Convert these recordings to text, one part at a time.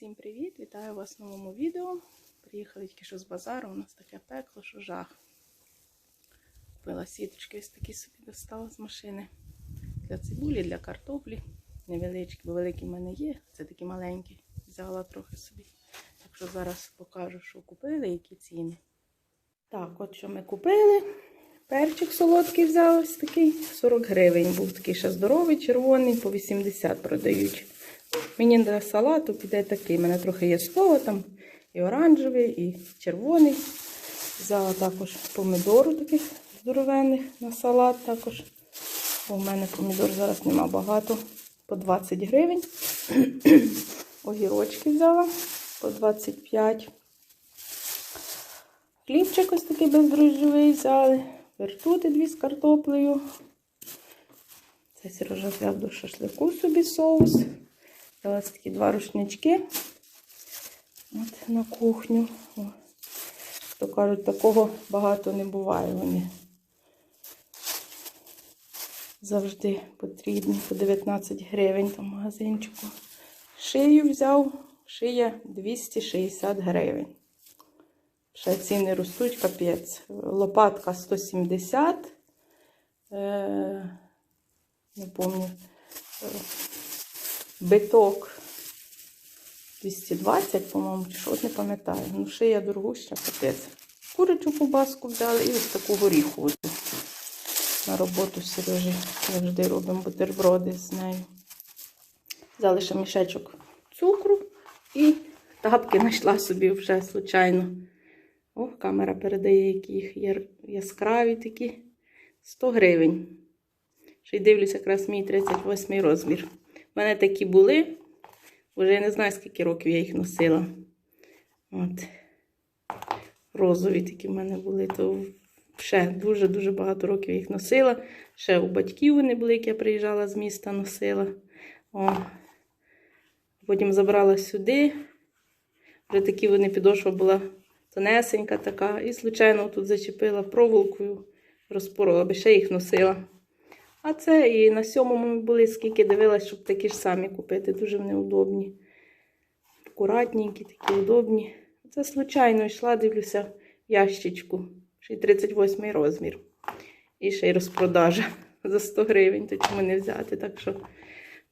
Всім привіт! Вітаю вас в новому відео. Приїхали тільки що з базару, у нас таке пекло, що жах. Купила сіточки, ось такі собі достала з машини. Для цибулі, для картоплі. Невеличкі, бо великі в мене є. Це такі маленькі. Взяла трохи собі. Так що зараз покажу, що купили, які ціни. Так, от що ми купили. Перчик солодкий взяла ось такий. 40 гривень. Був такий ще здоровий, червоний, по 80 продають. Мені для салату піде такий. У мене трохи є свого, там і оранжевий, і червоний. Взяла також помідору таких здоровенних на салат також. Бо в мене помідор зараз нема багато. По 20 гривень. Огірочки взяла по 25. Хлібчик ось такий бездрожжевий взяли. Вертути дві з картоплею. Це Сережа взяв до шашлику собі соус. Взяла такі два рушнички От на кухню. О. То кажуть, такого багато не буває. Вони завжди потрібні по 19 гривень там магазинчику. Шию взяв, шия 260 гривень. Ще ціни ростуть, капець. Лопатка 170. Е, не пам'ятаю. Биток 220, по-моєму, чи що, от не пам'ятаю. Ну, шия дорогуща, капець. Курячу кубаску взяли і ось таку горіху. На роботу Сережі завжди робимо бутерброди з нею. Взяли ще мішечок цукру і тапки знайшла собі вже случайно. О, камера передає, які їх яскраві такі. 100 гривень. Ще й дивлюся, якраз мій 38 розмір. У мене такі були. Вже я не знаю, скільки років я їх носила. От. Розові такі в мене були. То ще дуже-дуже багато років я їх носила. Ще у батьків вони були, як я приїжджала з міста, носила. О. Потім забрала сюди. Вже такі вони підошва була тонесенька така. І, звичайно, тут зачепила проволокою, розпорола, би ще їх носила. А це і на сьомому були, скільки дивилась, щоб такі ж самі купити. Дуже вони удобні. Акуратненькі, такі удобні. Це, случайно, йшла, дивлюся, в ящичку. Ще й 38 розмір. І ще й розпродажа за 100 гривень, то чому не взяти. Так що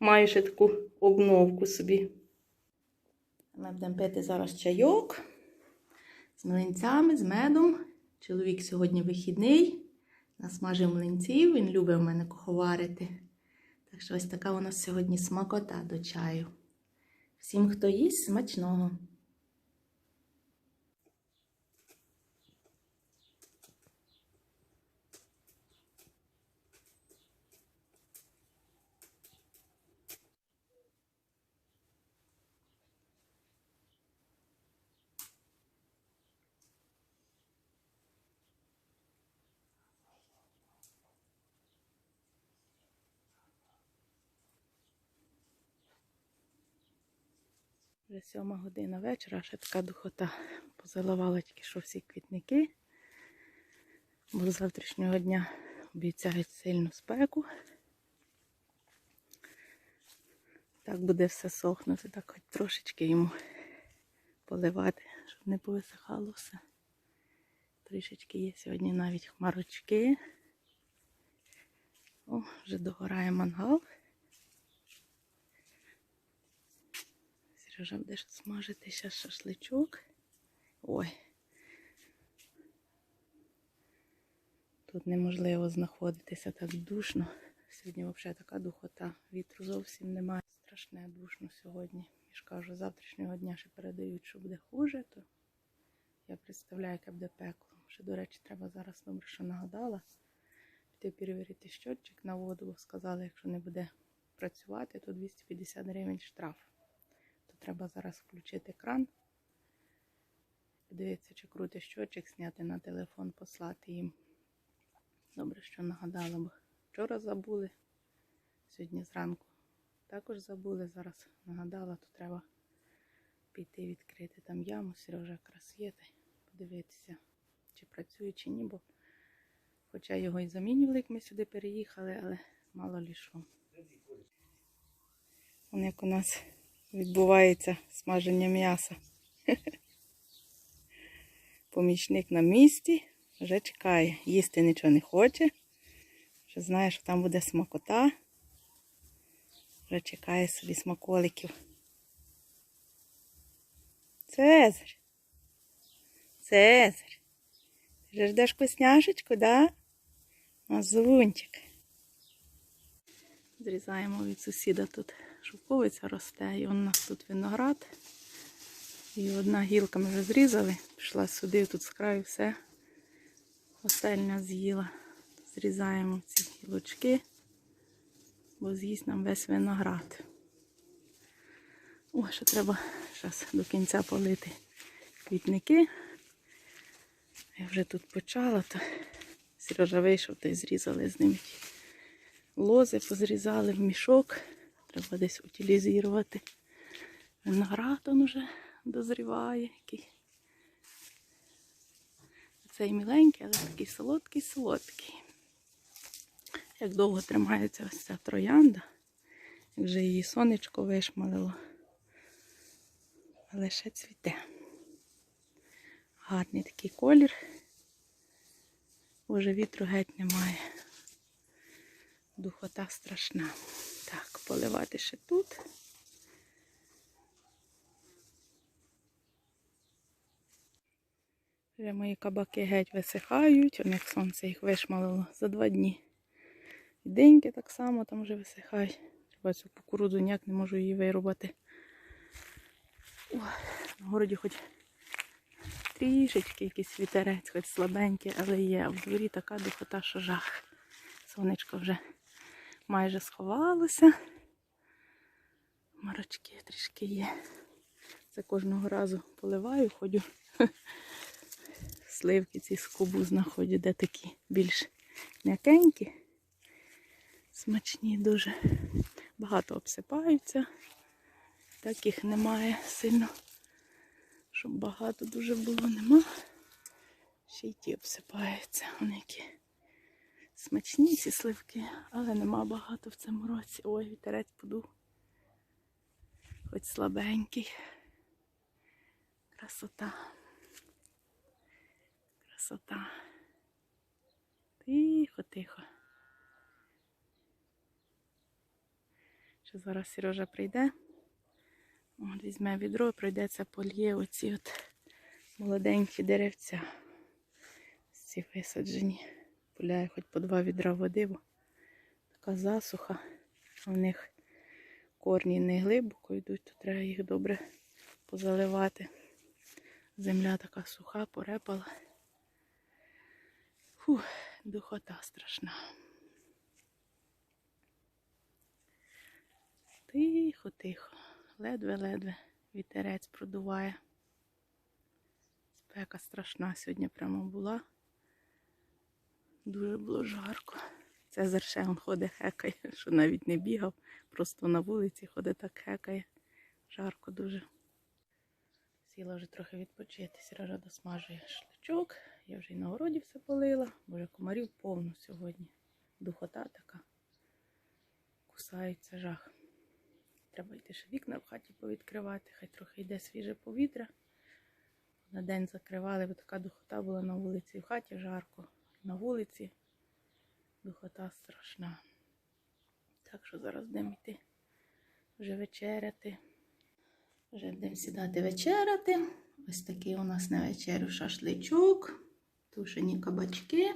маю ще таку обновку собі. Ми будемо пити зараз чайок з млинцями, з медом. Чоловік сьогодні вихідний. Насмажив млинців, він любить в мене куховарити. Так що ось така у нас сьогодні смакота до чаю. Всім, хто їсть, смачного. Вже сьома година вечора, ще така духота. Позаливала тільки що всі квітники. Бо з завтрашнього дня обіцяють сильну спеку. Так буде все сохнути, так хоч трошечки йому поливати, щоб не повисихало все. Трішечки є сьогодні навіть хмарочки. О, вже догорає мангал. Сережа буде смажити ще шашличок. Ой. Тут неможливо знаходитися так душно. Сьогодні взагалі така духота. Вітру зовсім немає. Страшне душно сьогодні. Я ж кажу, завтрашнього дня ще передають, що буде хуже, то я представляю, яке буде пекло. Ще, до речі, треба зараз добре, що нагадала. Піти перевірити щотчик на воду, бо сказали, якщо не буде працювати, то 250 гривень штраф. Треба зараз включити кран. Подивитися, чи крутий щочик, зняти на телефон, послати їм. Добре, що нагадала, бо вчора забули. Сьогодні зранку також забули. Зараз нагадала, то треба піти відкрити там яму. Сережа якраз є, подивитися, чи працює, чи ні, бо хоча його і замінювали, як ми сюди переїхали, але мало лі що. Вон як у нас відбувається смаження м'яса. Помічник на місці вже чекає. Їсти нічого не хоче. Вже знає, що там буде смакота. Вже чекає собі смаколиків. Цезар. Цезар. Ти вже ждеш вкусняшечку, да? Мазунчик. Зрізаємо від сусіда тут шовковиця росте, і у нас тут виноград. І одна гілка ми вже зрізали, пішла сюди, тут з краю все. Остельня з'їла. Зрізаємо ці гілочки, бо з'їсть нам весь виноград. О, ще треба зараз до кінця полити квітники. Я вже тут почала, то Сережа вийшов, то й зрізали з ним лози, позрізали в мішок. Треба десь утилізувати. Виноград он вже дозріває. Який. Цей міленький, але такий солодкий-солодкий. Як довго тримається ось ця троянда, як вже її сонечко вишмалило, але ще цвіте. Гарний такий колір. Боже, вітру геть немає. Духота страшна. Поливати ще тут. Вже мої кабаки геть висихають, у них сонце їх вишмалило за два дні. І деньки так само там вже висихають. Треба цю кукурудзу ніяк не можу її вирубати. Ой, на городі хоч трішечки якийсь вітерець, хоч слабенький, але є. А в дворі така духота, що жах. Сонечко вже майже сховалося. Марочки трішки є. Це кожного разу поливаю, ходю. Сливки ці з знаходять, де такі більш м'якенькі, смачні дуже. Багато обсипаються. Так їх немає сильно. Щоб багато дуже було, нема. Ще й ті обсипаються. Вони які смачні ці сливки, але нема багато в цьому році. Ой, вітерець подув. Хоч слабенький. Красота. Красота. Тихо, тихо. Ще зараз Сережа прийде. От візьме відро, прийдеться польє оці от молоденькі деревця. Ці висаджені. Поляє хоч по два відра води, бо така засуха. У них корні не глибоко йдуть, то треба їх добре позаливати. Земля така суха, порепала. Фух, духота страшна. Тихо, тихо, ледве-ледве вітерець продуває. Спека страшна сьогодні прямо була. Дуже було жарко. Це зершем ходить хекає, що навіть не бігав, просто на вулиці ходить так хекає. Жарко дуже. Сіла вже трохи відпочити. Сережа досмажує шлячок. Я вже й на городі все полила, бо комарів повно сьогодні. Духота така. Кусається жах. Треба йти ще вікна в хаті повідкривати, хай трохи йде свіже повітря. На день закривали, бо така духота була на вулиці. В хаті жарко, на вулиці духота страшна. Так що зараз будемо йти вже вечеряти. Вже будемо сідати вечеряти. Ось такий у нас на вечерю шашличок, тушені кабачки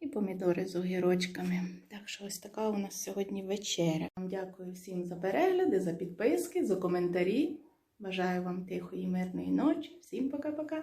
і помідори з огірочками. Так що ось така у нас сьогодні вечеря. Вам Дякую всім за перегляди, за підписки, за коментарі. Бажаю вам тихої, мирної ночі. Всім пока-пока!